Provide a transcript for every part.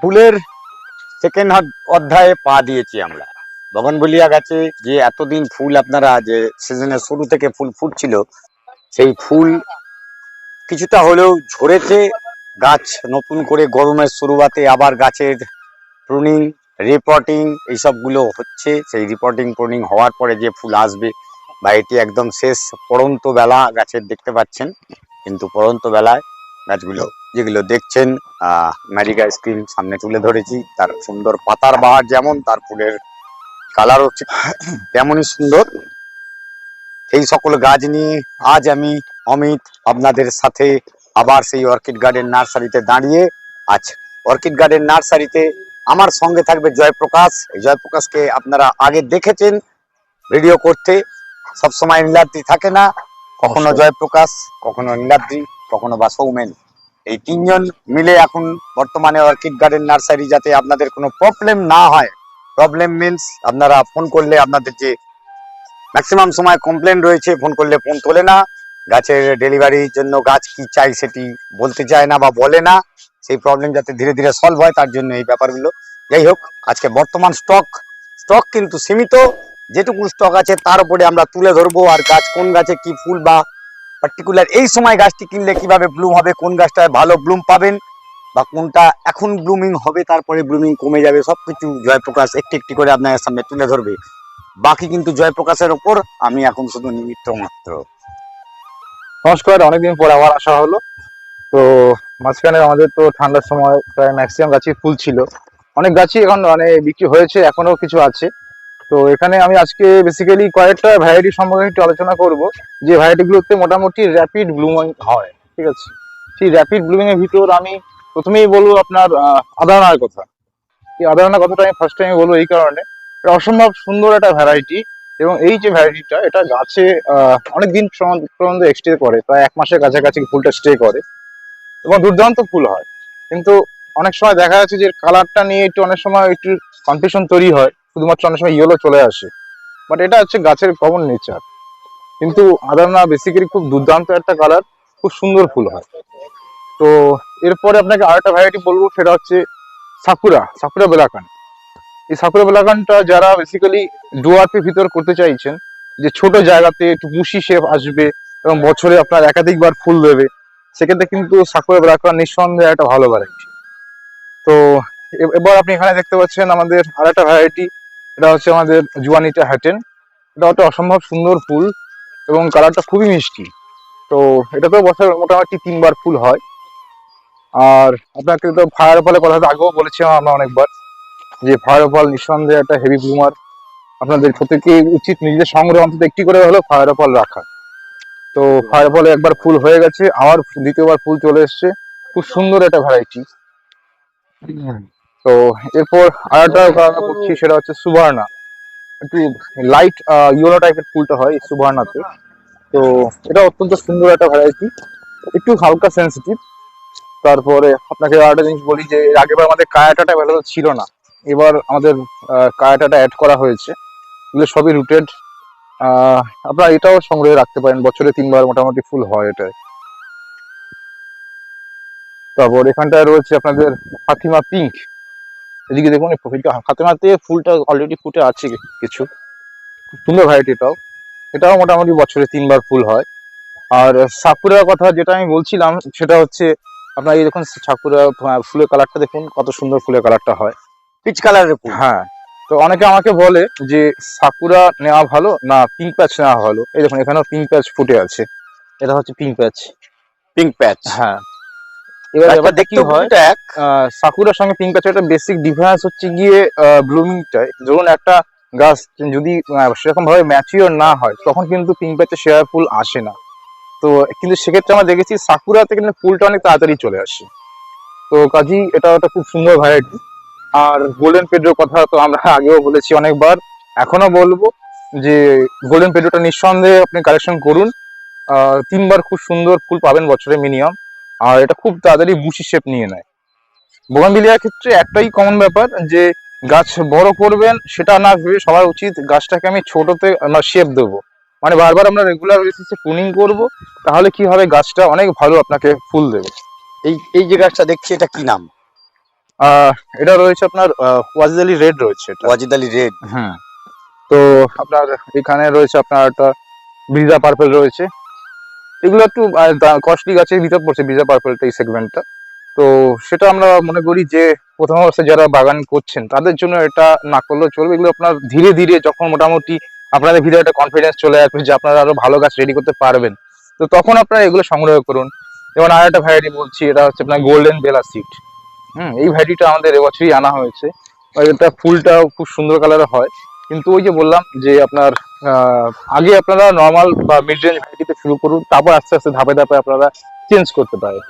ফুলের সেকেন্ড অধ্যায়ে পা দিয়েছি আমরা। বগনবলিয়া গাছে যে, এতদিন ফুল আপনারা যে সিজনের শুরু থেকে ফুল ফুটছিল, সেই ফুল কিছুটা হলেও ঝরেছে। গাছ নতুন করে গরমের শুরুয়াতে আবার গাছের প্রুনিং রিপোর্টিং এইসবগুলো হচ্ছে। সেই রিপোর্টিং প্রুনিং হওয়ার পরে যে ফুল আসবে বা এটি একদম শেষ পড়ন্ত বেলা গাছের দেখতে পাচ্ছেন। কিন্তু পড়ন্ত বেলায় গাছগুলো যেগুলো দেখছেন, আহ ম্যারিগা স্ক্রিন সামনে তুলে ধরেছি। তার সুন্দর পাতার বাহার যেমন, তার ফুলের কালার হচ্ছে তেমনই সুন্দর। এই সকল গাছ নিয়ে আজ আমি অমিত আপনাদের সাথে আবার সেই অর্কিড গার্ডেন নার্সারিতে দাঁড়িয়ে আজ অর্কিড গার্ডেন নার্সারিতে আমার সঙ্গে থাকবে জয়প্রকাশ। এই জয়প্রকাশকে আপনারা আগে দেখেছেন ভিডিও করতে। সবসময় নীলাদ্রি থাকে না কখনো জয়প্রকাশ কখনো নীলাদ্রি কখনো বা সৌমেন। এই তিনজন মিলে এখন বর্তমানে অর্কিড গার্ডেন নার্সারি যাতে আপনাদের কোনো প্রবলেম না হয়। প্রবলেম মিনস আপনারা ফোন করলে আপনাদের যে ম্যাক্সিমাম সময় কমপ্লেন রয়েছে ফোন করলে ফোন তোলে না। গাছের ডেলিভারির জন্য গাছ কি চাই সেটি বলতে চায় না বা বলে না। সেই প্রবলেম যাতে ধীরে ধীরে সলভ হয় তার জন্য এই ব্যাপারগুলো। যাই হোক আজকে বর্তমান স্টক স্টক কিন্তু সীমিত। যেটুকু স্টক আছে, তার উপরে আমরা তুলে ধরবো। আর গাছ কোন গাছে কি ফুল বা পার্টিকুলার এই সময় গাছটি কিনলে কীভাবে ব্লুম হবে, কোন গাছটায় ভালো ব্লুম পাবেন বা কোনটা এখন ব্লুমিং হবে, তারপরে ব্লুমিং কমে যাবে, সবকিছু জয়প্রকাশ একটি একটি করে আপনার সামনে তুলে ধরবে। বাকি কিন্তু জয়প্রকাশের ওপর আমি এখন শুধু নিমিত্ত মাত্র। নমস্কার, অনেকদিন পর আবার আসা হলো। তো মাঝখানে আমাদের তো ঠান্ডার সময় প্রায় ম্যাক্সিমাম গাছই ফুল ছিল। অনেক গাছই এখন মানে বিক্রি হয়েছে এখনও কিছু আছে। তো এখানে আমি আজকে বেসিক্যালি কয়েকটা ভ্যারাইটি সম্পর্কে একটু আলোচনা করব। যে ভ্যারাইটিগুলোতে মোটামুটি র্যাপিড ব্লুমিং হয়, ঠিক আছে? সেই র্যাপিড ব্লুমিং এর ভিতর আমি প্রথমেই বলব আপনার আদানার কথা। এই আদানার কথাটা আমি ফার্স্ট টাইম বলব এই কারণে। এটা অসম্ভব সুন্দর একটা ভ্যারাইটি এবং এই যে ভ্যারাইটিটা এটা গাছে অনেক দিন পর্যন্ত স্টে করে, প্রায় এক মাসের কাছাকাছি ফুলটা স্টে করে এবং দুর্দান্ত ফুল হয়। কিন্তু অনেক সময় দেখা যাচ্ছে যে কালারটা নিয়ে একটু অনেক সময় একটু কনফিউশন তৈরি হয়। শুধুমাত্র অনেক সময় ইয়েলো চলে আসে। বাট এটা হচ্ছে গাছের কমন নেচার কিন্তু আদারনা বেসিক্যালি খুব দুর্দান্ত একটা কালার খুব সুন্দর ফুল হয়। তো এরপরে আপনাকে আরেকটা ভ্যারাইটি বলব, সেটা হচ্ছে সাকুরা সাকুরা বেলাকান এই সাকুরা বেলাকানটা যারা বেসিক্যালি ডুয়ার্পের ভিতর করতে চাইছেন, যে ছোট জায়গাতে একটু মুশি শেপ আসবে এবং বছরে আপনার একাধিকবার ফুল দেবে, সেক্ষেত্রে কিন্তু সাকুরা বেলাকান নিঃসন্দেহে একটা ভালো ভ্যারাইটি তো এবার আপনি এখানে দেখতে পাচ্ছেন আমাদের আর একটা ভ্যারাইটি এটা হচ্ছে আমাদের জুয়ানিটা হ্যাটেন এটা একটা অসম্ভব সুন্দর ফুল এবং কালারটা খুবই মিষ্টি। তো এটাতেও বছর মোটামুটি তিনবার ফুল হয়। আর আপনাকে তো ফায়ার ফলের কথা তো আগেও বলেছিলাম আমরা অনেকবার, যে ফায়ার ফল নিঃসন্দেহে একটা হেভি ব্লুমার আপনাদের প্রত্যেকে উচিত নিজেদের সংগ্রহ অন্তত একটি করে হলেও ফায়ার ফল রাখা। তো ফায়ার ফলে একবার ফুল হয়ে গেছে, আবার দ্বিতীয়বার ফুল চলে এসছে। খুব সুন্দর একটা ভ্যারাইটি তো এরপর আরেকটা কালার করছি সেটা হচ্ছে সুবর্ণা। একটু লাইট ইয়েলো টাইপের ফুলটা হয় সুবর্ণাতে। তো এটা অত্যন্ত সুন্দর একটা ভ্যারাইটি একটু হালকা সেন্সিটিভ তারপরে আপনাকে আরেকটা জিনিস বলি যে আগেবার আমাদের কায়াটাটা অ্যাভেলেবল ছিল না। এবার আমাদের কায়াটাটা অ্যাড করা হয়েছে। এগুলো সবই রুটেড আপনারা এটাও সংগ্রহে রাখতে পারেন। বছরে তিনবার মোটামুটি ফুল হয় এটায়। তারপর এখানটায় রয়েছে আপনাদের ফাতিমা পিঙ্ক এদিকে দেখুন এই প্রফিটটা ফাতিমাতে ফুলটা অলরেডি ফুটে আছে কিছু। খুব সুন্দর ভ্যারাইটি এটাও। এটাও মোটামুটি বছরে তিনবার ফুল হয়। আর সাকুরার কথা যেটা আমি বলছিলাম সেটা হচ্ছে আপনার এই দেখুন সাকুরা ফুলের কালারটা দেখুন কত সুন্দর ফুলের কালারটা হয়। পিচ কালারের ফুল। হ্যাঁ। তো অনেকে আমাকে বলে যে সাকুরা নেওয়া ভালো না পিঙ্ক প্যাচ নেওয়া ভালো। এই দেখুন এখানেও পিঙ্ক প্যাচ ফুটে আছে। এটা হচ্ছে পিঙ্ক প্যাচ পিঙ্ক প্যাচ হ্যাঁ। এবার এবার ব্যাপারটা কি হয়। এক। সাকুরার সঙ্গে পিঙ্ক প্যাচের একটা বেসিক ডিফারেন্স হচ্ছে গিয়ে ব্লুমিংটাই ধরুন একটা গাছ যদি সেরকম ভাবে ম্যাচিওর না হয় তখন কিন্তু পিঙ্ক প্যাচের শেয়ার ফুল আসে না। তো কিন্তু সেক্ষেত্রে আমরা দেখেছি সাকুরাতে কিন্তু ফুলটা অনেক তাড়াতাড়ি চলে আসে। তো কাজী এটা একটা খুব সুন্দর ভ্যারাইটি আর গোল্ডেন পেড্রোর কথা তো আমরা আগেও বলেছি অনেকবার। এখনও বলব যে গোল্ডেন পেড্রোটা নিঃসন্দেহে আপনি কালেকশন করুন। আহ, তিনবার খুব সুন্দর ফুল পাবেন বছরে মিনিমাম আর এটা খুব তাড়াতাড়ি বুশি শেপ নিয়ে নেয়। বোগানবিলিয়ার ক্ষেত্রে একটাই কমন ব্যাপার যে গাছ বড় করবেন সেটা না ভেবে সবার উচিত গাছটাকে আমি ছোটতে শেপ দেবো। মানে বারবার আমরা রেগুলার বেসিসে প্রুনিং করব তাহলে কি হবে গাছটা অনেক ভালো আপনাকে ফুল দেবে। এই এই যে গাছটা দেখছি এটা কি নাম? এটা রয়েছে আপনার ওয়াজিদালি রেড রয়েছে এটা। ওয়াজিদ আলী রেড। হ্যাঁ। তো আপনার এখানে রয়েছে আপনার একটা ব্রিজা পার্পেল রয়েছে। এগুলো একটু কস্টলি গাছের ভিতর পড়ছে ব্রিজা পার্পেলটা এই সেগমেন্টটা তো সেটা আমরা মনে করি যে, প্রথম অবস্থায় যারা বাগান করছেন, তাদের জন্য এটা না করলেও চলবে। এগুলো আপনার ধীরে ধীরে যখন মোটামুটি আপনাদের ভিতরে একটা কনফিডেন্স চলে আসবে যে, আপনারা আরও ভালো গাছ রেডি করতে পারবেন। তো তখন আপনারা এগুলো সংগ্রহ করুন। যেমন আর একটা ভ্যারাইটি বলছি, এটা হচ্ছে আপনার গোল্ডেন বেলা সিট হুম, এই ভ্যারাইটিটা আমাদের এবছরই আনা হয়েছে। এটা ফুলটাও খুব সুন্দর কালারের হয়। কিন্তু ওই যে বললাম যে, আপনার আগে আপনারা নর্মাল বা মিড রেঞ্জ ভ্যারাইটিতে শুরু করুন তারপর আস্তে আস্তে ধাপে ধাপে আপনারা চেঞ্জ করতে পারেন।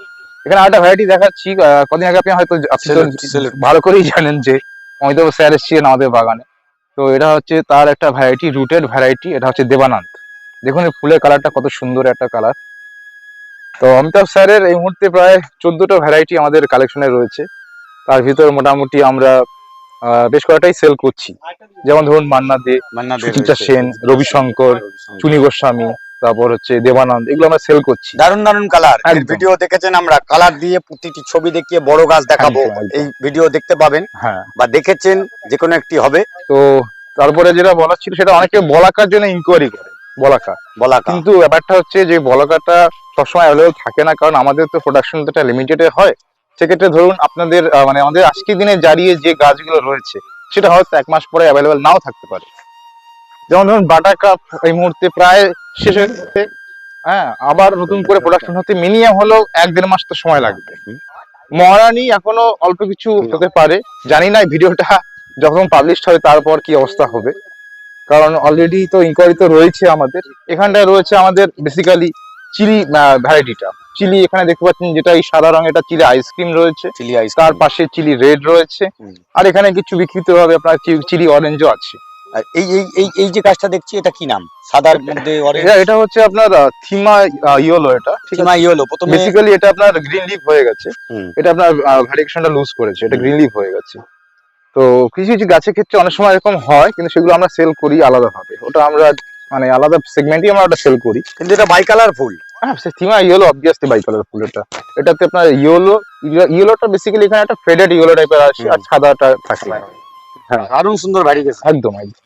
এখানে আরেকটা ভ্যারাইটি দেখাচ্ছি কদিন আগে আপনি হয়তো আপনি তো. ভালো করেই জানেন যে অমিতাভ স্যার এসেছিলেন আমাদের বাগানে। তো এটা হচ্ছে তার একটা ভ্যারাইটি রুটেড ভ্যারাইটি এটা হচ্ছে দেবানন্দ। দেখুন এই ফুলের কালারটা কত সুন্দর একটা কালার তো অমিতাভ স্যারের এই মুহূর্তে প্রায় চোদ্দটা ভ্যারাইটি আমাদের কালেকশনে রয়েছে। তার ভিতরে মোটামুটি আমরা বেশ কয়েকটাই সেল করছি। যেমন ধরুন মান্না দে সুচিত্রা। সেন রবিশঙ্কর চুনি গোস্বামী তারপর হচ্ছে দেবানন্দ এগুলো আমরা সেল করছি। দারুণ দারুণ কালার ভিডিও দেখেছেন আমরা? কালার দিয়ে প্রতিটি ছবি দেখিয়ে বড় গাছ দেখাবো। এই ভিডিও দেখতে পাবেন হ্যাঁ। বা দেখেছেন যে কোনো একটি হবে। তো তারপরে যেটা বলার ছিল সেটা অনেকে বলাকার জন্য ইনকোয়ারি করে বলাকা বলাকা কিন্তু ব্যাপারটা হচ্ছে যে বলাকাটা সবসময় অ্যাভেলেবল থাকে না কারণ আমাদের তো প্রোডাকশন প্রোডাকশনটা লিমিটেড হয়। সেক্ষেত্রে ধরুন আপনাদের মানে আমাদের আজকের দিনে জারিয়ে যে গাছগুলো রয়েছে, সেটা হয়তো এক মাস পরে অ্যাভেলেবেল নাও থাকতে পারে। যেমন ধরুন বাটার কাপ এই মুহূর্তে প্রায় শেষ হয়ে গেছে। হ্যাঁ আবার নতুন করে প্রোডাকশন হতে মিনিমাম হলেও এক দেড় মাস তো সময় লাগবে। মহারানী এখনও অল্প কিছু হতে পারে। জানি না ভিডিওটা যখন পাবলিশ হবে তারপর কি অবস্থা হবে। কারণ অলরেডি তো ইনকোয়ারি তো রয়েছে আমাদের। এখানটায় রয়েছে আমাদের বেসিক্যালি চিলি ভ্যারাইটিটা চিলি এখানে দেখতে পাচ্ছেন যেটা এই সাদা রঙের এটা চিলি আইসক্রিম রয়েছে। চিলি আইস তার পাশে চিলি রেড রয়েছে। আর এখানে কিছু বিকৃত ভাবে আপনার চিলি অরেঞ্জও আছে। আর এই এই এই এই যে গাছটা দেখছি এটা কি নাম? সাদার মধ্যে অরেঞ্জ এটা এটা হচ্ছে আপনার থিমা ইয়েলো এটা ঠিক আছে? ইয়েলো প্রথমে বেসিক্যালি এটা আপনার গ্রিন হয়ে গেছে। হুম। এটা আপনার ভ্যারিয়েশনটা লুজ করেছে। এটা। গ্রিন হয়ে গেছে। তো কিছু কিছু গাছের ক্ষেত্রে অনেক সময় এরকম হয় কিন্তু সেগুলো আমরা সেল করি আলাদাভাবে। ওটা আমরা মানে আলাদা সেগমেন্টই আমরা ওটা সেল করি। কিন্তু এটা বাই কালার ফুল। হ্যাঁ সে থিমা ইয়েলো অবভিয়াসলি বাই কালার ফুল এটা এটাতে আপনার ইয়েলো ইয়েলোটা বেসিক্যালি এখানে একটা ফেডেড ইয়েলো টাইপের আছে আর সাদাটা থাকে হ্যাঁ। দারুণ সুন্দর ভ্যারিগেশন একদম একদম।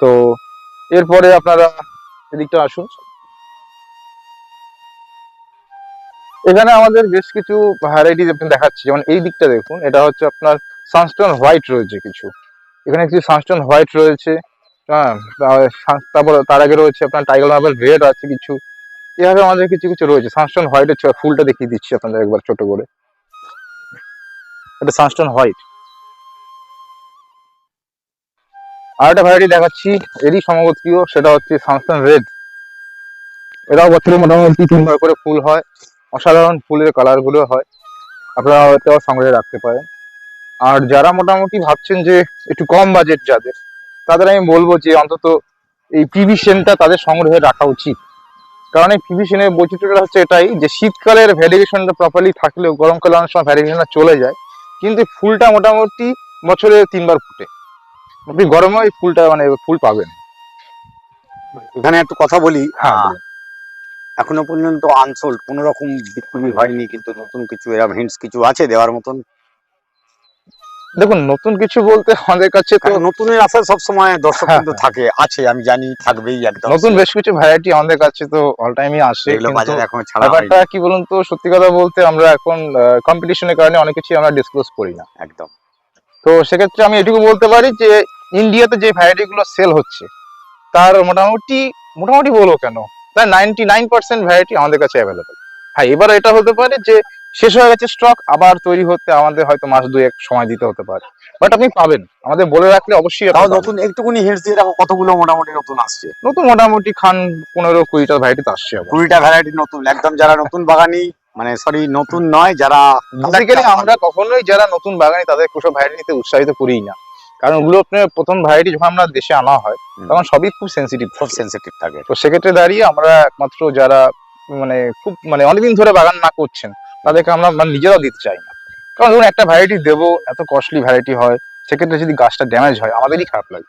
তো এরপরে আপনারা এদিকটা আসুন। এখানে আমাদের বেশ কিছু ভ্যারাইটি আপনি দেখাচ্ছি। যেমন এই দিকটা দেখুন এটা হচ্ছে আপনার সানস্টোন হোয়াইট রয়েছে কিছু। এখানে কিছু সানস্টোন হোয়াইট রয়েছে। হ্যাঁ তারপর তার আগে রয়েছে আপনার টাইগার মার্বেল রেড আছে কিছু। এভাবে আমাদের কিছু কিছু রয়েছে। সানস্টোন হোয়াইটের ফুলটা দেখিয়ে দিচ্ছি আপনাদের একবার ছোট করে। এটা সানস্টোন হোয়াইট আর একটা ভ্যারাইটি দেখাচ্ছি, এরই সমগোত্রীয় সেটা হচ্ছে সানস্টোন রেড এটাও বছরে মোটামুটি তিনবার করে ফুল হয়। অসাধারণ ফুলের কালারগুলো হয়। আপনারা এটাও সংগ্রহে রাখতে পারেন। আর যারা মোটামুটি ভাবছেন যে একটু কম বাজেট যাদের তাদের আমি বলব যে অন্তত এই পিভি সেনটা তাদের সংগ্রহে রাখা উচিত। কারণ এই পিভি সেনের বৈচিত্র্যটা হচ্ছে এটাই যে শীতকালের ভ্যারিগেশনটা প্রপারলি থাকলেও গরমকালে অনেক সময় ভ্যারিগেশনটা চলে যায় কিন্তু ফুলটা মোটামুটি বছরে তিনবার ফুটে। আপনি গরমে ওই ফুলটা মানে ফুল পাবেন। এখানে একটু কথা বলি। হ্যাঁ, এখনও পর্যন্ত আনসোল্ড কোন রকম বিক্রি হয়নি কিন্তু নতুন কিছু এরকম হিন্টস কিছু আছে দেওয়ার মতন? দেখুন নতুন কিছু বলতে আমাদের কাছে তো নতুনের আশা সবসময় দর্শক হ্যাঁ, কিন্তু থাকে আছে আমি জানি থাকবেই একদম। নতুন বেশ কিছু ভ্যারাইটি আমাদের কাছে তো অল টাইমই আসে এখন ছাড়া ব্যাপারটা কি বলুন তো সত্যি কথা বলতে আমরা এখন কম্পিটিশনের কারণে অনেক কিছু আমরা ডিসক্লোজ করি না। একদম। তো সেক্ষেত্রে আমি এটুকু বলতে পারি যে ইন্ডিয়াতে যে ভ্যারাইটি গুলো সেল হচ্ছে তার মোটামুটি মোটামুটি বলো কেন? তার নাইনটি নাইন পার্সেন্ট ভ্যারাইটি আমাদের কাছে অ্যাভেলেবেল হ্যাঁ এবার এটা হতে পারে যে শেষ হয়ে গেছে স্টক আবার তৈরি হতে আমাদের হয়তো মাস দুয়েক সময় দিতে হতে পারে। বাট আপনি পাবেন। আমাদের বলে রাখলে অবশ্যই নতুন একটুকুনি হিন্টস দিয়ে রাখো কতগুলো মোটামুটি নতুন আসছে। নতুন মোটামুটি খান পনেরো কুড়িটা ভ্যারাইটি আসছে কুড়িটা ভ্যারাইটি নতুন। একদম যারা নতুন বাগানি মানে সরি নতুন নয় যারা বেসিক্যালি আমরা কখনোই যারা নতুন বাগানি তাদের ওসব ভ্যারাইটি নিতে উৎসাহিত করিই না। কারণ ওগুলো আপনার প্রথম ভ্যারাইটি যখন আমরা দেশে আনা হয় তখন সবই খুব সেন্সিটিভ খুব সেন্সিটিভ থাকে। তো সেক্ষেত্রে দাঁড়িয়ে আমরা একমাত্র যারা মানে খুব মানে অনেকদিন ধরে বাগান না করছেন তাদেরকে আমরা মানে নিজেরাও দিতে চাই না। কারণ ধরুন একটা ভ্যারাইটি দেবো এত কস্টলি ভ্যারাইটি হয় সেক্ষেত্রে যদি গাছটা ড্যামেজ হয় আমাদেরই খারাপ লাগে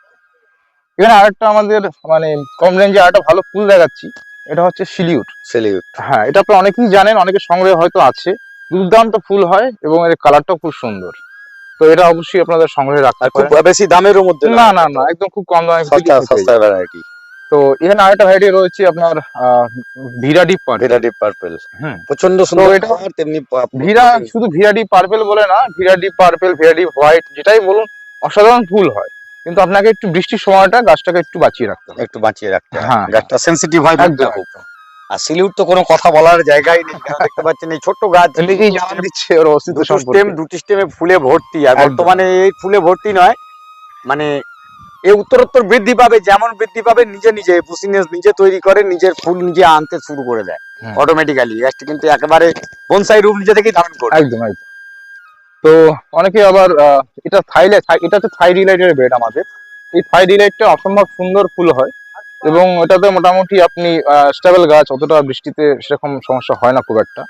এখানে আরেকটা আমাদের মানে কম রেঞ্জে আরেকটা ভালো ফুল দেখাচ্ছি এটা হচ্ছে শিলিউট সেলিউট। হ্যাঁ এটা আপনি অনেকেই জানেন অনেকে সংগ্রহে হয়তো আছে। দুর্দান্ত ফুল হয় এবং এর কালারটাও খুব সুন্দর। তো এটা অবশ্যই আপনাদের সংগ্রহে রাখতে পারেন। বেশি দামেরও মধ্যে না না। না একদম খুব কম দামে সস্তা সস্তা ভ্যারাইটি। তো এখানে আরেকটা ভ্যারাইটি রয়েছে আপনার ভিরা ডিপ পার্ট ভেরাইটি পার্পল হুম। প্রচণ্ড সুন্দর এটা- তেমনি ভিরা শুধু ভিরা ডিপ পার্পেল বলে না ভিরা ডিপ পার্পেল ভিরা ডিপ হোয়াইট যেটাই বলুন অসাধারণ ফুল হয়। কিন্তু আপনাকে একটু বৃষ্টির সময়টা গাছটাকে একটু বাঁচিয়ে রাখতে হবে। একটু বাঁচিয়ে রাখতে হয় হ্যাঁ। গাছটা সেনসিটিভ হয় একদম আর সিলিউট তো কোনো কথা বলার জায়গাই নেই। দেখতে পাচ্ছেন এই ছোট্ট গাছ। এমনিতেই জানান দিচ্ছে ওর অস্তিত্ব সম্পর্কে। স্টেম দুটি স্টেমে ফুলে ভর্তি। আর। বর্তমানে এই ফুলে ভর্তি নয় মানে এ উত্তরোত্তর বৃদ্ধি পাবে যেমন বৃদ্ধি পাবে নিজে নিজে বুসিনেস নিজে তৈরি করে নিজের ফুল নিজে আনতে শুরু করে দেয়। অটোমেটিক্যালি গাছটি কিন্তু একেবারে বনসাই রূপ নিজে থেকেই ধারণ করে একদম একদম। তো অনেকে আবার এটা থাইলে এটা হচ্ছে থাই ডিলাইটের বেড আমাদের। এই থাই ডিলাইটটা অসম্ভব সুন্দর ফুল হয় এবং এটাতে মোটামুটি আপনি স্টেবল গাছ অতটা বৃষ্টিতে সেরকম সমস্যা হয় না খুব একটা।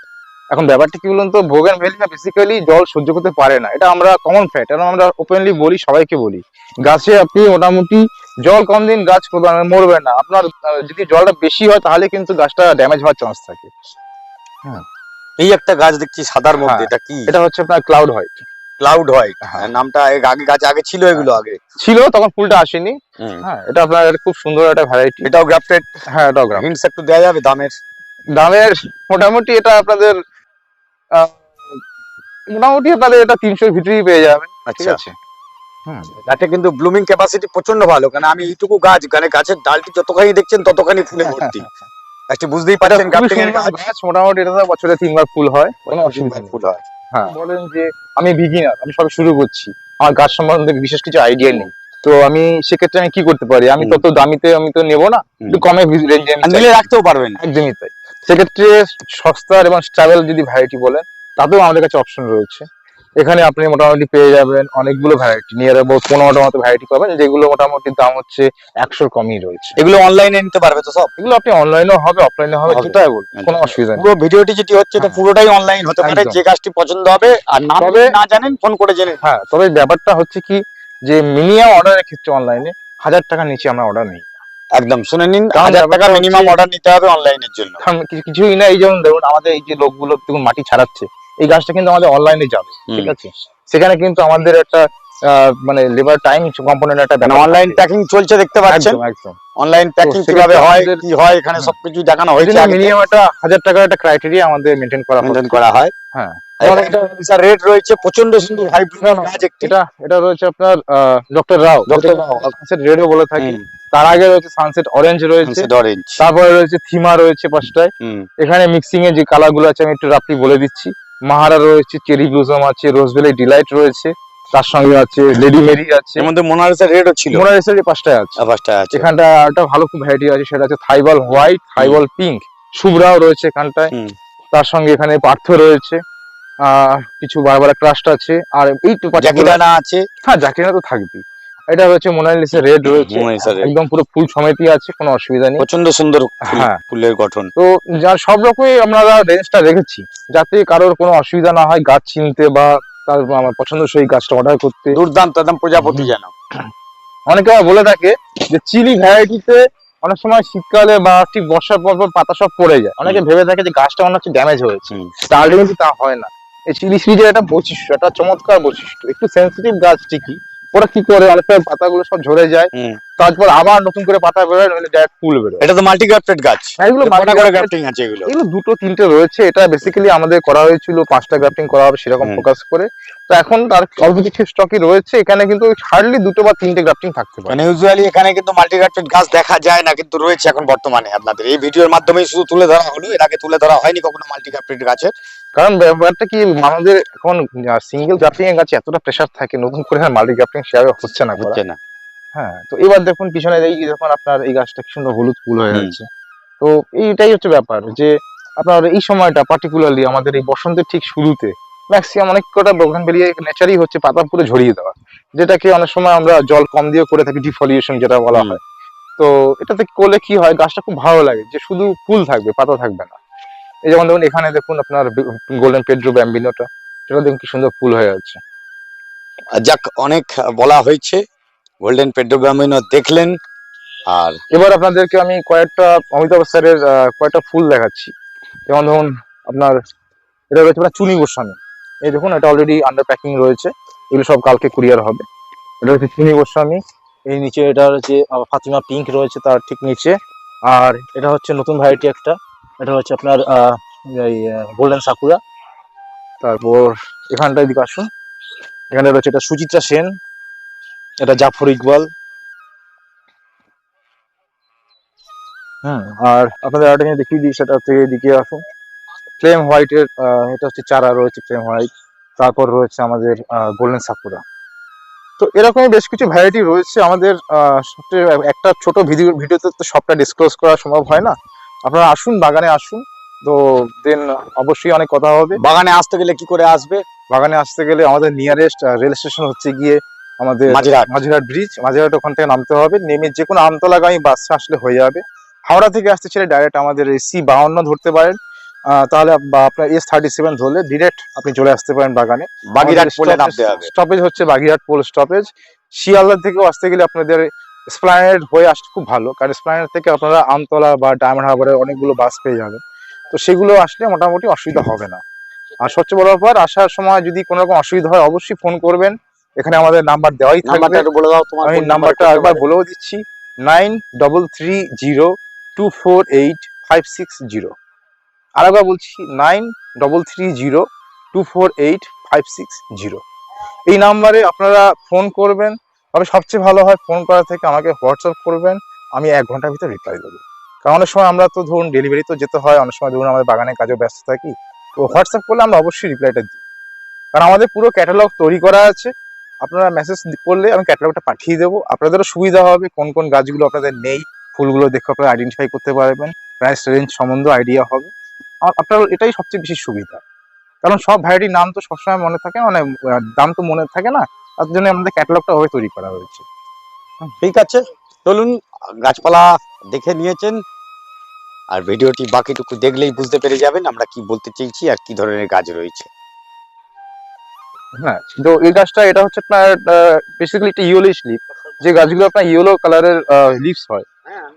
এখন ব্যাপারটা কি বলুন তো ভোগেন ভ্যালিটা বেসিক্যালি জল সহ্য করতে পারে না। এটা আমরা কমন ফ্যাক্ট এবং আমরা ওপেনলি বলি সবাইকে বলি। গাছে আপনি মোটামুটি জল কম দিন গাছ মরবে না। আপনার যদি জলটা বেশি হয় তাহলে কিন্তু গাছটা ড্যামেজ হওয়ার চান্স থাকে। হ্যাঁ। এই একটা গাছ দেখছি সাদার মধ্যে হ্যাঁ। এটা কি? এটা হচ্ছে আপনার ক্লাউড হোয়াইট ক্লাউড হোয়াইট হ্যাঁ। নামটা আগে গাছ আগে ছিল এগুলো আগে। ছিল তখন ফুলটা আসেনি। হ্যাঁ এটা আপনার খুব সুন্দর একটা ভ্যারাইটি এটাও গ্রাফটেড হ্যাঁ এটাও গ্রাম হিন্টস একটু দেওয়া যাবে দামের? দামের মোটামুটি এটা আপনাদের মোটামুটি আপনাদের এটা তিনশোর ভিতরেই পেয়ে যাবেন ঠিক আচ্ছা আছে? গাছে কিন্তু ব্লুমিং ক্যাপাসিটি প্রচণ্ড ভালো কারণ আমি এইটুকু গাছ মানে গাছের ডালটি যতখানি দেখছেন ততখানি ফুলে ভর্তি। গাছটি বুঝতেই পারছেন গাছ মোটামুটি এটা বছরে তিনবার ফুল হয় ফুল হয়। হ্যাঁ। বলেন যে আমি বিগিনার আমি সবে শুরু করছি আমার গাছ সম্বন্ধে বিশেষ কিছু আইডিয়া নেই। তো আমি সেক্ষেত্রে আমি কি করতে পারি? আমি তত দামিতে আমি তো নেব না একটু কমে রেঞ্জে নিলে রাখতেও পারবেন। একদমই তাই। সেক্ষেত্রে সস্তার এবং ট্রাভেল যদি ভ্যারাইটি বলেন তাতেও আমাদের কাছে অপশন রয়েছে। এখানে আপনি মোটামুটি পেয়ে যাবেন অনেকগুলো ভ্যারাইটি নিয়ে অ্যাবাউট পনেরোটা মতো ভ্যারাইটি পাবেন যেগুলো মোটামুটি দাম হচ্ছে একশোর কমই রয়েছে। এগুলো অনলাইনে নিতে পারবে তো সব? এগুলো আপনি অনলাইনেও হবে অফলাইনে হবে সেটাই বলুন কোনো অসুবিধা নেই। পুরো ভিডিওটি যেটি হচ্ছে এটা হ্যাঁ। পুরোটাই অনলাইন হতে পারে যে গাছটি পছন্দ হবে আর না হবে না জানেন ফোন করে জেনে হ্যাঁ তবে ব্যাপারটা হচ্ছে কি যে মিনিমাম অর্ডারের ক্ষেত্রে অনলাইনে হাজার টাকার নিচে আমরা অর্ডার নিই। একদম শুনে নিন হাজার টাকা মিনিমাম অর্ডার নিতে হবে অনলাইনের জন্য। কিছুই না এই যেমন দেখুন আমাদের এই যে লোকগুলো দেখুন মাটি ছাড়াচ্ছে এই গাছটা কিন্তু আমাদের অনলাইনে যাবে ঠিক আছে? সেখানে কিন্তু আমাদের একটা আহ, মানে লেবার টাইম কম্পোনেন্ট একটা মানে অনলাইন প্যাকিং চলছে দেখতে পাচ্ছেন? একদম অনলাইন প্যাকিং কীভাবে হয় কি হয় এখানে সবকিছু দেখানো হয়েছে মিনিমাম একটা হাজার টাকার একটা ক্রাইটেরিয়া আমাদের মেনটেন করা মেনটেন করা হয়। হ্যাঁ। এটা রয়েছে প্রচণ্ড সুন্দর গাছ এটা এটা রয়েছে আপনার ডক্টর রাও। রেডও বলে থাকি। তার আগে রয়েছে সানসেট অরেঞ্জ রয়েছে। অরেঞ্জ তারপরে রয়েছে থিমা রয়েছে পাঁচটায়। এখানে মিক্সিং এ যে কালারগুলো আছে আমি একটু রাফলি বলে দিচ্ছি। মাহারা রয়েছে চেরি ব্লুজম আছে রোজভেলি ডিলাইট রয়েছে। তার সঙ্গে আছে লেডি মেরি আছে। এর মধ্যে রেডও ছিল। মোনালিসার এই পাঁচটায় আছে। আবাসটা আছে। এখানটা একটা ভালো খুব ভ্যারাইটি আছে সেটা আছে থাইবল হোয়াইট থাইবল পিঙ্ক শুভরাও রয়েছে এখানটায়। তার সঙ্গে এখানে পার্থ রয়েছে। কিছু বারবার ক্রাস্ট আছে আর এই তো particular- আছে। হ্যাঁ জাকিনা তো থাকবেই। এটা হচ্ছে মোনালিসা রেড রয়েছে। একদম পুরো ফুল সমেতই আছে কোনো অসুবিধা নেই। প্রচণ্ড সুন্দর হ্যাঁ। ফুলের গঠন। তো যার সব রকমই আমরা রেঞ্জটা রেখেছি যাতে কারোর কোনো অসুবিধা না হয় গাছ চিনতে বা তার আমার পছন্দসই গাছটা অর্ডার করতে। দুর্দান্ত একদম প্রজাপতি যেন। অনেকে আবার বলে থাকে যে চিলি ভ্যারাইটিতে অনেক সময় শীতকালে বা ঠিক বর্ষার পর পর পাতা সব পড়ে যায়। অনেকে ভেবে থাকে যে গাছটা মনে হচ্ছে ড্যামেজ হয়েছে। কিন্তু তা হয় না। এই চিলি সিরিজের একটা বৈশিষ্ট্য, একটা চমৎকার বৈশিষ্ট্য। একটু সেন্সিটিভ গাছ ঠিকই, ওরা কি করে? অনেক সময় পাতাগুলো সব ঝরে যায়। তারপর আবার নতুন করে পাতা বেরোয় নইলে ডাইরেক্ট ফুল বেরোয়। এটা তো মাল্টি গ্রাফটেড গাছ এগুলো কটা করে গ্রাফটিং আছে এগুলো? এগুলো দুটো তিনটে রয়েছে। এটা বেসিক্যালি আমাদের করা হয়েছিল পাঁচটা গ্রাফটিং করা হবে সেরকম ফোকাস করে। তো এখন তার অল্প কিছু স্টকই রয়েছে। এখানে কিন্তু হার্ডলি দুটো বা তিনটে গ্রাফটিং থাকতে পারে। মানে ইউজুয়ালি এখানে কিন্তু মাল্টি গ্রাফটেড গাছ দেখা যায় না কিন্তু রয়েছে এখন বর্তমানে আপনাদের। এই ভিডিওর মাধ্যমেই শুধু তুলে ধরা হলো। এর আগে তুলে ধরা হয়নি কখনো মাল্টি গ্রাফটেড গাছের। কারণ ব্যাপারটা কি আমাদের এখন সিঙ্গেল গ্রাফটিং এর এতটা প্রেশার থাকে নতুন করে মাল্টি গ্রাফটিং সেভাবে হচ্ছে না। হচ্ছে না। হ্যাঁ তো এবার দেখুন পিছনে এই যখন আপনার এই গাছটা কি সুন্দর হলুদ ফুল হয়ে যাচ্ছে তো এইটাই হচ্ছে ব্যাপার যে আপনার এই সময়টা পার্টিকুলারলি আমাদের এই বসন্তের ঠিক শুরুতে ম্যাক্সিমাম অনেক কটা বোগান বেরিয়ে নেচারই হচ্ছে পাতা পুরো ঝরিয়ে দেওয়া যেটাকে অনেক সময় আমরা জল কম দিয়ে করে থাকি ডিফলিউশন যেটা বলা। হয়। তো এটাতে করলে কি হয় গাছটা খুব ভালো লাগে যে শুধু ফুল থাকবে পাতা থাকবে না। এই যেমন দেখুন এখানে দেখুন আপনার গোল্ডেন পেড্রো ব্যাম্বিনোটা সেটা দেখুন কি সুন্দর ফুল হয়ে যাচ্ছে। যাক অনেক বলা হয়েছে। গোল্ডেন পেড্রোগ্রামিনো দেখলেন, আর এবার আপনাদেরকে আমি কয়েকটা অমিতাভ স্যারের কয়েকটা ফুল দেখাচ্ছি। যেমন ধরুন আপনার, এটা রয়েছে আপনার চুনি গোস্বামী। এই দেখুন, এটা অলরেডি আন্ডার প্যাকিং রয়েছে। এগুলো সব কালকে কুরিয়ার হবে। এটা হচ্ছে চুনি গোস্বামী। এই নিচে এটা হচ্ছে ফাতিমা পিঙ্ক রয়েছে তার ঠিক নিচে। আর এটা হচ্ছে নতুন ভ্যারাইটি একটা। এটা হচ্ছে আপনার গোল্ডেন সাকুরা তারপর এখানটায় দিকে আসুন। এখানে রয়েছে এটা সুচিত্রা সেন। এটা জাফর ইকবাল। হুম আর আপনাদের আরেকটা জিনিস দেখিয়ে দিই সেটা হচ্ছে এদিকে আসুন। ফ্লেম হোয়াইটের এটা হচ্ছে চারা রয়েছে ফ্লেম হোয়াইট তারপর রয়েছে আমাদের গোল্ডেন সাকুরা তো এরকমই বেশ কিছু ভ্যারাইটি রয়েছে আমাদের একটা ছোট ভিডিও ভিডিওতে তো সবটা ডিসক্লোজ করা সম্ভব হয় না। আপনারা আসুন বাগানে আসুন। তো দেন অবশ্যই অনেক কথা হবে। বাগানে আসতে গেলে কি করে আসবে? বাগানে আসতে গেলে আমাদের নিয়ারেস্ট রেল স্টেশন হচ্ছে গিয়ে আমাদের মাঝিরহাট। মাঝিরহাট ব্রিজ মাঝিরহাট ওখান থেকে নামতে হবে। নেমে যে কোনো আমতলাগামী বাস আসলে হয়ে যাবে। হাওড়া থেকে আসতে চাইলে ডাইরেক্ট আমাদের সি বাউন্ন ধরতে পারেন। তাহলে বা আপনার এস থার্টি সেভেন ধরলে ডিরেক্ট আপনি চলে আসতে পারেন বাগানে। বাগিরহাট পোলে নামতে হবে। স্টপেজ হচ্ছে বাগিরহাট পোল স্টপেজ শিয়ালদা থেকেও আসতে গেলে আপনাদের স্প্লানেড হয়ে আসতে খুব ভালো। কারণ স্প্লানেড থেকে আপনারা আমতলা বা ডায়মন্ড হারবারের অনেকগুলো বাস পেয়ে যাবেন। তো সেগুলো আসলে মোটামুটি অসুবিধা হবে না। আর সবচেয়ে বড় ব্যাপার আসার সময় যদি কোনো রকম অসুবিধা হয় অবশ্যই ফোন করবেন। এখানে আমাদের নাম্বার দেওয়াই থাকবে। বলে দাও তোমার আমি নাম্বারটা একবার বলেও দিচ্ছি। Nine double three zero two four eight five six zero আরেকবার বলছি nine double three zero two four eight five six zero এই নাম্বারে আপনারা ফোন করবেন। তবে সবচেয়ে ভালো হয় ফোন করা থেকে আমাকে হোয়াটসঅ্যাপ করবেন। আমি এক ঘণ্টার ভিতরে রিপ্লাই দেবো। কারণ অনেক সময় আমরা তো ধরুন ডেলিভারি তো যেতে হয় অনেক সময় ধরুন আমাদের বাগানের কাজেও ব্যস্ত থাকি। তো হোয়াটসঅ্যাপ করলে আমরা অবশ্যই রিপ্লাইটা দিই। কারণ আমাদের পুরো ক্যাটালগ তৈরি করা আছে। আপনারা মেসেজ করলে আমি ক্যাটালগটা পাঠিয়ে দেবো। আপনাদেরও সুবিধা হবে কোন কোন গাছগুলো আপনাদের নেই, ফুলগুলো দেখে আপনারা আইডেন্টিফাই করতে পারবেন। প্রাইস রেঞ্জ সম্বন্ধে আইডিয়া হবে। আর আপনার এটাই সবচেয়ে বেশি সুবিধা। কারণ সব ভ্যারাইটির নাম তো সবসময় মনে থাকে মানে দাম তো মনে থাকে না, তার জন্য আমাদের ক্যাটালগটা ওভাবে তৈরি করা হয়েছে। ঠিক আছে। চলুন, গাছপালা দেখে নিয়েছেন। আর ভিডিওটি বাকিটুকু দেখলেই বুঝতে পেরে যাবেন আমরা কি বলতে চেয়েছি আর কি ধরনের গাছ রয়েছে। হ্যাঁ তো এই গাছটা এটা হচ্ছে আপনার বেসিক্যালি একটা ইয়েলো স্লিপ যে গাছগুলো আপনার ইয়েলো কালারের লিভস হয়।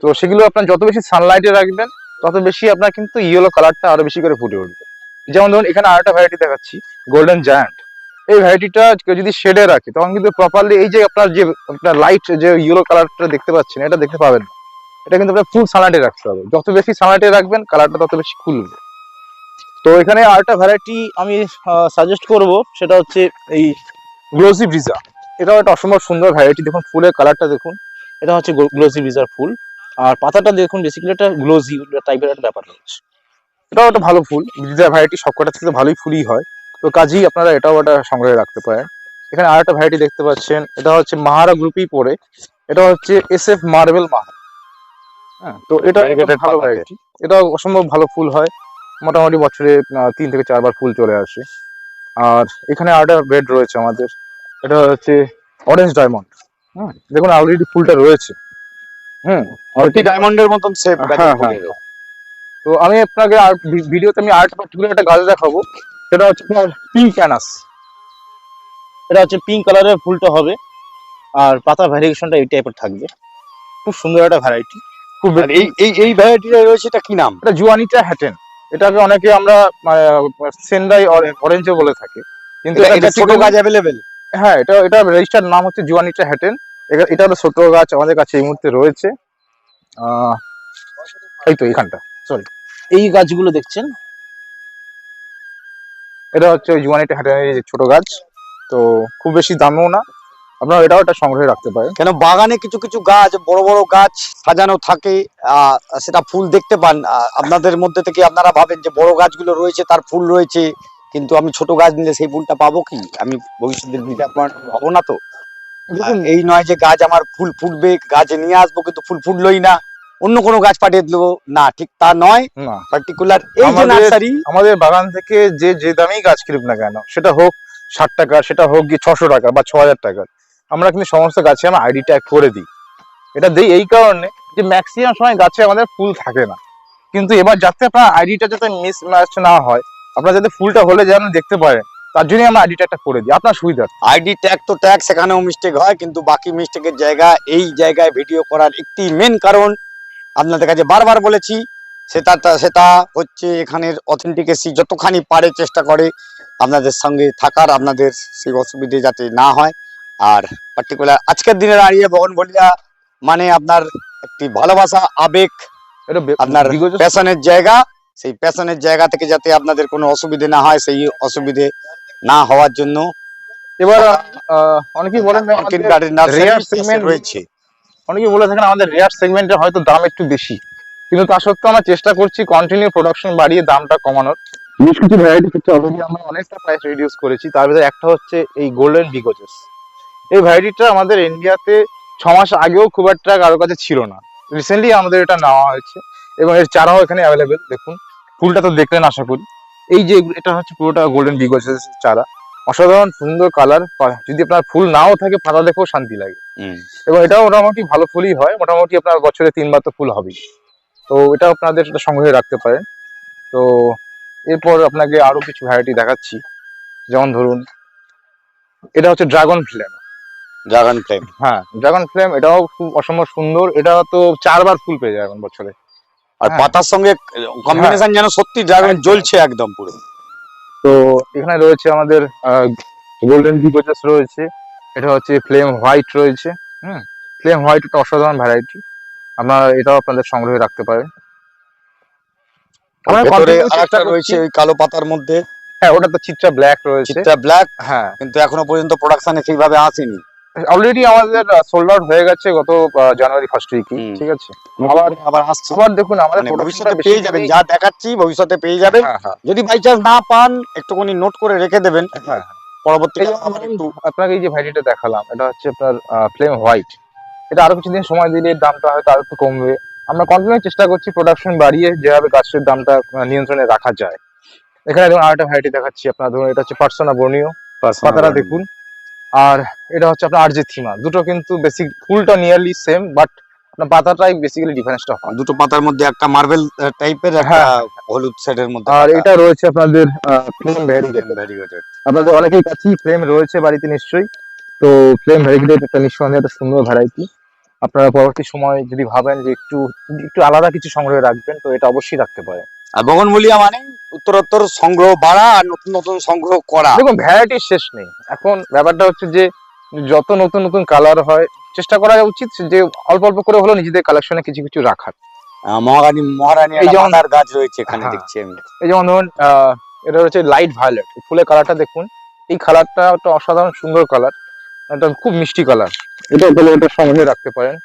তো সেগুলো আপনার যত বেশি সানলাইটে রাখবেন, তত বেশি আপনার কিন্তু ইয়েলো কালারটা আরও বেশি করে ফুটে উঠবে। যেমন ধরুন, এখানে আরেকটা ভ্যারাইটি দেখাচ্ছি গোল্ডেন জায়ান্ট এই ভ্যারাইটিটা কেউ যদি শেডে রাখে, তখন কিন্তু প্রপারলি এই যে আপনার যে, আপনার লাইট যে ইয়েলো কালারটা দেখতে পাচ্ছেন, এটা দেখতে পাবেন এটা কিন্তু আপনার ফুল সানলাইটে রাখতে হবে। যত বেশি সানলাইটে রাখবেন কালারটা তত বেশি খুলবে তো এখানে আরেকটা ভ্যারাইটি আমি সাজেস্ট করব সেটা হচ্ছে এই গ্লোসি ভিজা এটাও একটা অসম্ভব সুন্দর ভ্যারাইটি দেখুন ফুলের কালারটা দেখুন। এটা হচ্ছে গ্লোসি ভিজার ফুল। আর পাতাটা দেখুন বেসিক্যালি একটা গ্লোজি টাইপের একটা ব্যাপার রয়েছে। এটাও একটা ভালো ফুল ব্রিজার ভ্যারাইটি সবকটা থেকে ভালোই ফুলই হয়। তো কাজেই আপনারা এটাও একটা সংগ্রহে রাখতে পারেন। এখানে আরেকটা ভ্যারাইটি দেখতে পাচ্ছেন এটা হচ্ছে মাহারা গ্রুপই পড়ে এটা হচ্ছে এস এফ মার্বেল মাহারা। হ্যাঁ তো এটা একটা ভালো ভ্যারাইটি এটা অসম্ভব ভালো ফুল হয়। মোটামুটি বছরে তিন থেকে চারবার ফুল চলে আসে। আর এখানে আরেকটা বেড রয়েছে আমাদের। এটা হচ্ছে অরেঞ্জ ডায়মন্ড হ্যাঁ দেখুন অলরেডি ফুলটা রয়েছে। হুম ডায়মন্ডের মতন সেপ হ্যাঁ, হ্যাঁ। তো আমি আপনাকে আর ভিডিওতে আমি আর্ট পার্টিকুলার একটা গাছ দেখাবো। সেটা হচ্ছে আপনার পিঙ্ক ক্যানাস এটা হচ্ছে পিঙ্ক কালারের ফুলটা হবে। আর পাতা ভ্যারিয়েশনটা এই টাইপের থাকবে। খুব সুন্দর একটা ভ্যারাইটি খুব এই এই এই ভ্যারাইটিটা রয়েছে এটা কি নাম? এটা জুয়ানিটা হ্যাটেন। এটাকে অনেকে আমরা সেন্ডাই অরেঞ্জও বলে থাকি। কিন্তু এটা ছোট গাছ অ্যাভেলেবেল হ্যাঁ এটা এটা রেজিস্টার নাম হচ্ছে জুয়ানিটা হ্যাটেন এটা হলো ছোট গাছ আমাদের কাছে এই মুহূর্তে রয়েছে। আহ, এই তো এইখানটা সরি এই গাছগুলো দেখছেন? এটা হচ্ছে জুয়ানিটা হ্যাটেনের ছোট গাছ। তো খুব বেশি দামেও না। আপনারা এটাও একটা সংগ্রহে রাখতে পারেন। কেন বাগানে কিছু কিছু গাছ বড় বড় গাছ সাজানো থাকে সেটা ফুল দেখতে পান। আপনাদের মধ্যে থেকে আপনারা ভাবেন যে বড় গাছগুলো রয়েছে তার ফুল রয়েছে কিন্তু আমি ছোট গাছ নিলে সেই ফুলটা পাবো কি? আমি ভবিষ্যতে দিতে আপনার না তো। দেখুন এই নয় যে গাছ আমার ফুল ফুটবে গাছ নিয়ে আসব কিন্তু ফুল ফুটলোই না। অন্য কোনো গাছ পাঠিয়ে দেবো না ঠিক তা নয়। পার্টিকুলার এই যে আমাদের- নার্সারি আমাদের বাগান থেকে যে যে দামেই গাছ কিনুক না কেন সেটা হোক ষাট টাকা সেটা হোক গিয়ে ছশো টাকা বা ছ হাজার টাকার আমরা কিন্তু সমস্ত গাছে আমরা আইডি ট্যাগ করে দিই। এটা দিই এই কারণে যে ম্যাক্সিমাম সময় গাছে আমাদের ফুল থাকে না। কিন্তু এবার যাতে আপনার আইডিটা যাতে মিস ম্যাচ না হয়, আপনার যাতে ফুলটা হলে যেন দেখতে পারেন, তার জন্যই আমরা আইডি ট্যাগটা করে দিই। আপনার সুবিধা আইডি ট্যাগ তো ট্যাগ সেখানেও মিস্টেক হয়, কিন্তু বাকি মিস্টেকের জায়গা, এই জায়গায় ভিডিও করার একটি মেন কারণ আপনাদের কাছে বারবার বলেছি, সেটা সেটা হচ্ছে এখানের অথেন্টিকেসি যতখানি পারে চেষ্টা করে, আপনাদের সঙ্গে থাকার, আপনাদের সেই অসুবিধে যাতে না হয়। আর পার্টিকুলার আজকের দিনে দাঁড়িয়ে বগনবলিয়া মানে আপনার একটি ভালোবাসা আবেগ আপনার প্যাশনের জায়গা। সেই প্যাশনের জায়গা থেকে যাতে আপনাদের কোনো অসুবিধে না হয় সেই অসুবিধে না হওয়ার জন্য এবার অনেকেই বলেন রয়েছে। অনেকেই বলে থাকেন আমাদের রেয়ার সেগমেন্টে হয়তো দাম একটু বেশি। কিন্তু তা সত্ত্বেও আমরা চেষ্টা করছি কন্টিনিউ প্রোডাকশন বাড়িয়ে দামটা কমানোর। বেশ কিছু ভ্যারাইটি হচ্ছে অলরেডি আমরা অনেকটা প্রাইস রিডিউস করেছি। তার ভিতরে একটা হচ্ছে এই গোল্ডেন বিগোজেস এই ভ্যারাইটিটা আমাদের ইন্ডিয়াতে ছ মাস আগেও খুব একটা কারোর কাছে ছিল না। রিসেন্টলি আমাদের এটা নেওয়া হয়েছে এবং এর চারাও এখানে অ্যাভেলেবেল দেখুন। ফুলটা তো দেখলেন আশা করি। এই যে এটা হচ্ছে পুরোটা গোল্ডেন বিগোজেস চারা। অসাধারণ সুন্দর কালার যদি আপনার ফুল নাও থাকে পাতা দেখেও শান্তি লাগে। হুম। এবং এটাও মোটামুটি ভালো ফুলই হয়। মোটামুটি আপনার বছরে তিনবার তো ফুল হবেই। তো এটা আপনাদের সেটা সংগ্রহে রাখতে পারেন। তো এরপর আপনাকে আরও কিছু ভ্যারাইটি দেখাচ্ছি। যেমন ধরুন এটা হচ্ছে ড্রাগন ফ্লেম ড্রাগন ফ্লেম হ্যাঁ ড্রাগন ফ্লেম এটাও খুব অসম্ভব সুন্দর। এটা তো চারবার ফুল পেয়ে যায় এখন বছরে। আর হ্যাঁ। পাতার সঙ্গে কম্বিনেশন যেন সত্যি ড্রাগন জ্বলছে একদম পুরো। তো এখানে রয়েছে আমাদের গোল্ডেন বিগোজাস রয়েছে। এটা হচ্ছে ফ্লেম হোয়াইট রয়েছে হুম? ফ্লেম হোয়াইট একটা অসাধারণ ভ্যারাইটি আপনারা এটাও আপনাদের সংগ্রহে রাখতে পারেন। আমরা রয়েছে ওই কালো পাতার মধ্যে। হ্যাঁ ওটা তো চিত্রা ব্ল্যাক রয়েছে। চিত্রা ব্ল্যাক হ্যাঁ। কিন্তু এখনও পর্যন্ত প্রোডাকশনে সেইভাবে আসেনি। অলরেডি আমাদের সোল্ড আউট হয়ে গেছে গত জানুয়ারি ফার্স্ট উইকে। ঠিক আছে? আবার আবার আসছে। আবার দেখুন আমাদের মানে ভবিষ্যতে পেয়ে যাবেন যা দেখাচ্ছি ভবিষ্যতে পেয়ে যাবেন। হ্যাঁ হ্যাঁ। যদি বাই চান্স না পান একটুখানি নোট করে রেখে দেবেন। হ্যাঁ পরবর্তীতে আপনাকে এই যে ভ্যারাইটিটা দেখালাম এটা হচ্ছে আপনার ফ্লেম হোয়াইট এটা আরও কিছুদিন সময় দিলে দামটা হয়তো আরও একটু কমবে। আমরা কন্টিনিউ চেষ্টা করছি প্রোডাকশন বাড়িয়ে যেভাবে গাছের দামটা নিয়ন্ত্রণে রাখা যায়। এখানে ধরুন আরেকটা ভ্যারাইটি দেখাচ্ছি আপনার ধরুন এটা হচ্ছে পার্সোনা বর্নিও পাতাটা দেখুন। আর এটা হচ্ছে আপনার আরজে থিমা। দুটো কিন্তু বেসিক ফুলটা নিয়ারলি সেম বাট আপনার পাতাটাই বেসিক্যালি ডিফারেন্সটা হয়। দুটো পাতার মধ্যে একটা মার্বেল টাইপের একটা হ্যাঁ। হলুদ শেডের মধ্যে আর এটা রয়েছে আপনাদের ফ্লেম ভ্যারিগেট ভেরি আপনাদের অনেকেই কাছেই ফ্লেম রয়েছে বাড়িতে নিশ্চয়ই। তো ফ্লেম ভ্যারিগেট একটা নিঃসন্দেহে একটা সুন্দর ভ্যারাইটি আপনারা পরবর্তী সময় যদি ভাবেন যে একটু একটু আলাদা কিছু সংগ্রহে রাখবেন তো এটা অবশ্যই রাখতে পারেন। আর বগনমূলিয়া মানে উত্তরোত্তর সংগ্রহ বাড়া আর নতুন নতুন সংগ্রহ করা। দেখুন ভ্যারাইটি শেষ নেই। এখন ব্যাপারটা হচ্ছে যে যত নতুন নতুন কালার হয় চেষ্টা করা উচিত যে অল্প অল্প করে হলেও নিজেদের কালেকশনে কিছু কিছু রাখার। মহারানী মহারানী এই যেমন- মাদার গাছ রয়েছে এখানে হ্যাঁ। দেখছি আমি। এই যেমন ধরুন আহ, এটা হচ্ছে লাইট ভায়োলেট ফুলের কালারটা দেখুন এই কালারটা একটা অসাধারণ সুন্দর কালার এটা খুব মিষ্টি কালার এটা তাহলে এটা সংগ্রহে রাখতে পারেন।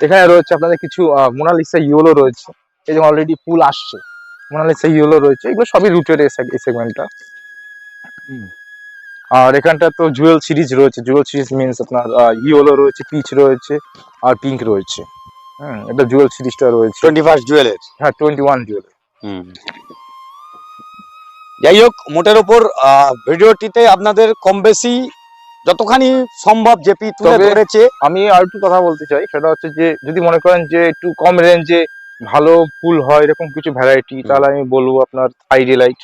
এখানে রয়েছে আপনাদের কিছু মোনালিসা ইয়েলো রয়েছে। এই যে অলরেডি ফুল আসছে। মোনালিসা ইয়েলো রয়েছে এগুলো সবই রুটেড এই সেগমেন্টটা আর এখানটা তো জুয়েল সিরিজ রয়েছে জুয়েল সিরিজ মিনস আপনার ইয়েলো রয়েছে পিচ রয়েছে আর পিঙ্ক রয়েছে। হ্যাঁ এটা জুয়েল সিরিজটা রয়েছে। টোয়েন্টি ফার্স্ট জুয়েলের হ্যাঁ টোয়েন্টি ওয়ান জুয়েল হুম। যাই হোক মোটের ওপর ভিডিওটিতে আপনাদের কম বেশি যতখানি সম্ভব জেপি তুলে ধরেছে। আমি আর একটু কথা বলতে চাই সেটা হচ্ছে যে যদি মনে করেন যে একটু কম রেঞ্জে ভালো ফুল হয় এরকম কিছু ভ্যারাইটি তাহলে আমি বলব আপনার থাইডিলাইট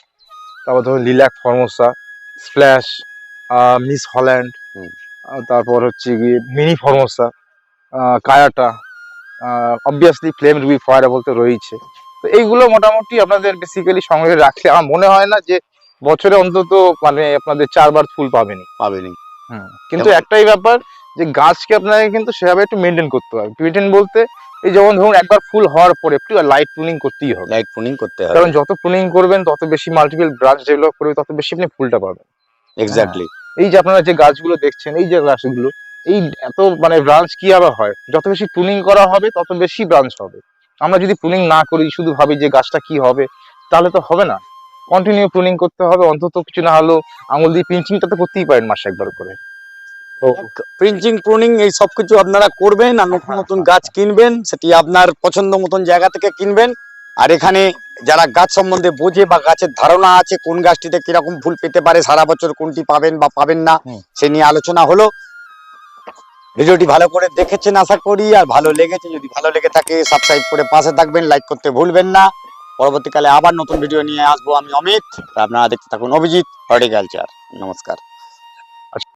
তারপর ধরুন lilac Formosa splash miss Holland তারপর হচ্ছে গিয়ে মিনি ফর্মোসা কায়াটা অবভিয়াসলি ফ্লেম রুবি ফয়ারা বলতে রয়েছে। তো এইগুলো মোটামুটি আপনাদের বেসিক্যালি সংগ্রহে রাখলে আমার মনে হয় না যে বছরে অন্তত মানে আপনাদের চারবার ফুল পাবেনই। পাবেনি কিন্তু একটাই ব্যাপার যে গাছকে আপনাকে কিন্তু সেভাবে একটু মেনটেন করতে হবে। মেনটেন বলতে এই যেমন ধরুন একবার ফুল হওয়ার পরে একটু লাইট প্রুনিং করতেই হবে। লাইট ফোনিং করতে হবে। কারণ যত প্রুনিং করবেন তত বেশি মাল্টিপল ব্রাঞ্চ ডেভেলপ করবে তত বেশি আপনি ফুলটা পাবেন। এক্স্যাক্টলি এই যে আপনারা যে গাছগুলো দেখছেন এই যে গাছগুলো এই এত মানে ব্রাঞ্চ কি আবার হয়? যত বেশি প্রুনিং করা হবে তত বেশি ব্রাঞ্চ হবে। আমরা যদি প্রুনিং না করি শুধু ভাবি যে গাছটা কি হবে তাহলে তো হবে না। কন্টিনিউ প্রুনিং করতে হবে অন্তত কিছু না হলেও আঙুল দিয়ে পিঞ্চিংটা তো করতেই পারেন মাসে একবার করে। প্রিন্টিং প্রুনিং এই সব কিছু আপনারা করবেন আর নতুন নতুন গাছ কিনবেন সেটি আপনার পছন্দ মতন জায়গা থেকে কিনবেন। আর এখানে যারা গাছ সম্বন্ধে বোঝে বা গাছের ধারণা আছে কোন গাছটিতে কীরকম ফুল পেতে পারে সারা বছর কোনটি পাবেন বা পাবেন না সে নিয়ে আলোচনা হলো। ভিডিওটি ভালো করে দেখেছেন আশা করি আর ভালো লেগেছে যদি ভালো লেগে থাকে সাবস্ক্রাইব করে পাশে থাকবেন লাইক করতে ভুলবেন না। পরবর্তীকালে আবার নতুন ভিডিও নিয়ে আসব আমি অমিত। আপনারা দেখতে থাকুন অভিজিৎ হর্টিকালচার নমস্কার।